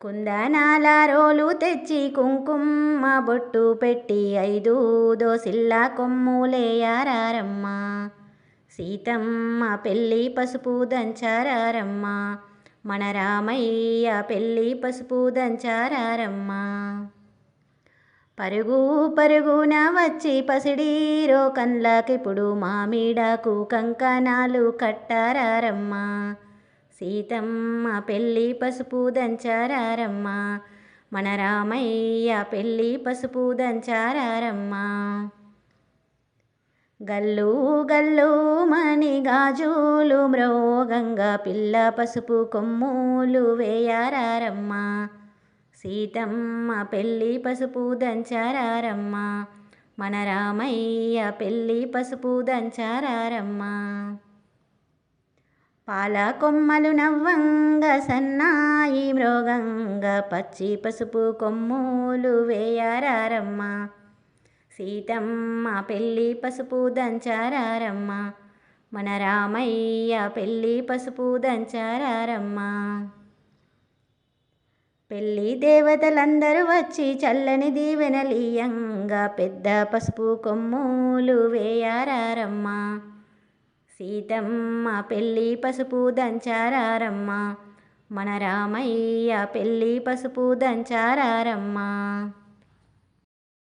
కుందనాల రోలు తెచ్చి కుంకుమ బొట్టు పెట్టి ఐదు దోసిల్ల కొమ్ములేయారమ్మ సీతమ్మ పెళ్ళి పసుపు దంచారమ్మ మన రామయ్య పెళ్ళి పసుపు దంచారమ్మ పరుగు పరుగున వచ్చి పసిడీరో కండ్లకిప్పుడు మామిడాకు కంకణాలు కట్టారమ్మ సీతమ్మ పెళ్ళి పసుపు దంచారమ్మ మన రామయ్య పెళ్ళి పసుపు దంచారమ్మ గల్లు గల్లు మణి గాజులు మ్రోగంగా పిల్ల పసుపు కొమ్ములు వేయారమ్మ సీతమ్మ పెళ్ళి పసుపు దంచారమ్మ మన రామయ్య పెళ్ళి పసుపు దంచారమ్మ పాల కొమ్మలు నవ్వంగ సన్నాయి మృగంగ పచ్చి పసుపు కొమ్ములు వేయారమ్మ సీతమ్మ పెళ్ళి పసుపు దంచారమ్మ మన రామయ్య పెళ్ళి పసుపు దంచారమ్మ పెళ్ళి దేవతలందరూ వచ్చి చల్లని దీవెనలీయంగా పెద్ద పసుపు కొమ్ములు వేయారమ్మ సీతమ్మ పెళ్ళి పసుపు దంచారమ్మ మన రామయ్య పెళ్ళి పసుపు దంచారమ్మ